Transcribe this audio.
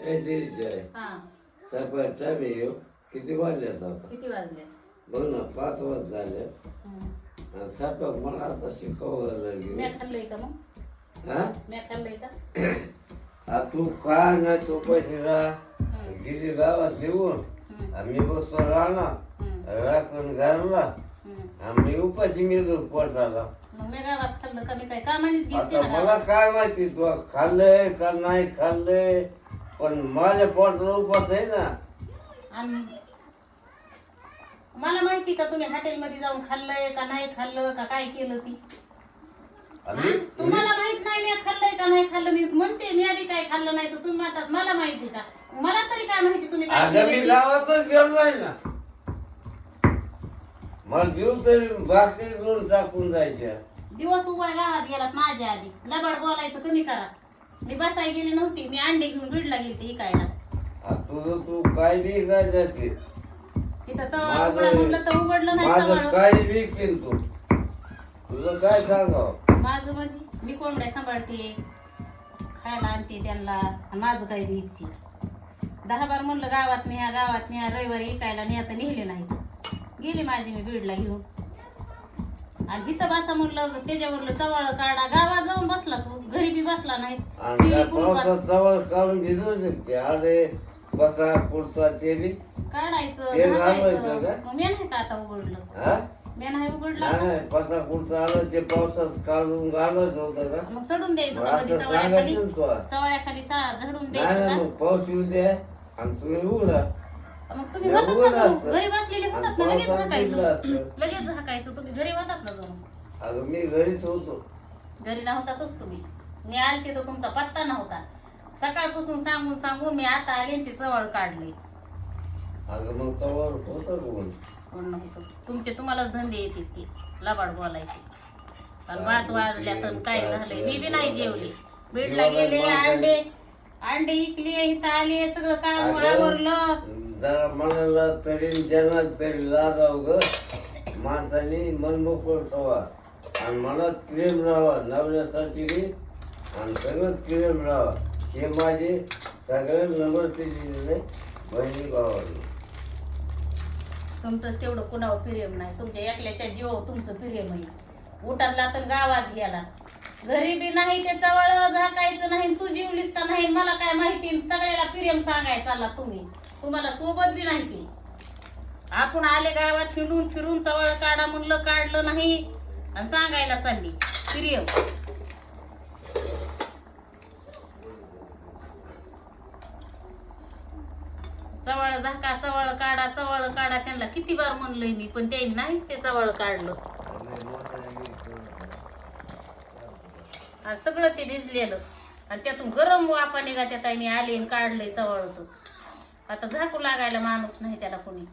ए दिदीची आहे हा. सकाळ टाइम येऊ. किती वाजल्यात आता? किती वाजले? बघ ना पाच वाज झाले. हं. आणि स्वयंपाक मला आता शिकवायला म्या लागेल खाल्लंय का मग? हा? म्या खाल्लंय का? आ तू काय नाही तू पैसे राहा गेली गावात हं. आम्ही बसतो राहणार. राखून घालला हं. आम्ही उपाशी मिळतो पोटाला मग मी गावात खाल्लं का मी काय कामानेच गेलते आता ना मला. काय माहिती तू खाल्लंय का नाही खाल्लंय? पण माझ्या पोटाला उपास आहे ना. आणि मला माहिती का तुम्ही हॉटेलमध्ये जाऊन खाल्लंय का नाही खाल्लं का काय केलं ती? तुम्हाला माहीत नाही मी खाल्लंय का नाही खाल्लं? मी म्हणते मी आधी काय खाल्लं नाही तर तुम्ही म्हणतात मला माहिती का? मला तरी काय माहिती तुम्ही काय आता मी केलंय ते? गावातच गेलो नाही ना. मला जीव तरी भाकरी दोन टाकून जायच्या. दिवस उभा गावात गेलात माझ्या आधी. लबाड बोलायचं कमी करा. मी बसाय गेली नव्हती. मी अंडे घेऊन बीडला गेलते इकायला. आ, तुझं तू काय बी काय जाशील तिथं चवळा उघडा म्हणलं तर उघडलं नाही माझं चवळ काय विकशील तू. तुझं काय सांगाव? माझं म्हणजे मी कोंबड्या सांभाळते खायला आणते त्यांना आणि माझं काही द्यायची दहा बार म्हणलं गावात न्या गावात न्या रविवारी इकायला न्या तर नेले नाही गेली माझी मी बीडला घेऊन. आणि इथं बसा म्हणलं त्याच्यावरलं चवळ काढा गावात जाऊन बसला तू घरी बी बसला नाही. पावसात जवळ काढून घेतलं शकते अरे बसा पुढचा तेली. काढायचं ते घालवायचं. का? मग मी नाही का आता उघडलं? हा? मी नाही उघडलं. नाही नाही पसा पुढचा आलं ते पावसात काढून घालायचं होतं का? मग सडून द्यायचं मग का मध्ये असं चवळ्याखाली सांगायचं ना तुला चवळ्याखाली सा झडून नाही द्यायचं नाही का? मग पाऊस येऊ दे आणि तुम्ही उघडा. मग तुम्ही होतात ना. घरी बसलेले होतात ना लगेच असतं. लगेच झाकायचं तुम्ही घरी होतात ना जाऊन. अगं मी घरीच होतो. घरी नव्हतातच तुम्ही. मी आलते तर तुमचा पत्ता नव्हता. सकाळपासून सांगून सांगून मी आता आले आणि ते चवळ काढले. अगं मग तवर होतं कोण? कोण नव्हतं? तुमचे तुम्हालाच धंदे येते ते. लबाड बोलायचे. वाज वाजल्या तर काय झालंय? मी बी नाही जेवले. बीडला गेले अंडे अंडे इकले इथं आले सगळं काम अगं, आवरलं. जरा मनाला तरी ज्यांना तरी लाजाव ग. माणसाने मन मोकळ ठेवा. आणि मनात प्रेम राहावा. नवऱ्यासाठी बी. आणि सगळंच प्रेम राहावा. हे माझे सगळे नम्रते दिलेले बहिणी भावाने. तुमचं तेवढं कुणावर प्रेम नाही. तुमच्या एकल्याच्या जीव तुमचं प्रेम आहे. उठातला तर गावात गेला. घरी बी नाही ते चवळ झाकायचं नाही. तू जीवलीस का नाही? मला काय माहिती. सगळ्याला प्रेम सांगायचा तुम्ही. तुम्हाला सोबत बी नाही ती. आपण आले गावात फिरून फिरून चवळ काढा म्हणलं काढलं नाही. आणि सांगायला चालली सिरियल चवळ झाका चवळ काढा चवळ काढा. त्यांना किती बार म्हणलंय मी पण त्यांनी नाहीच ते चवळ काढलं. सगळं ते भिजलेलं. आणि त्यातून गरम वापा निघा त्यात मी आले आणि काढलंय चवळ होतं आता झाकू लागायला माणूस नाही त्याला कोणी.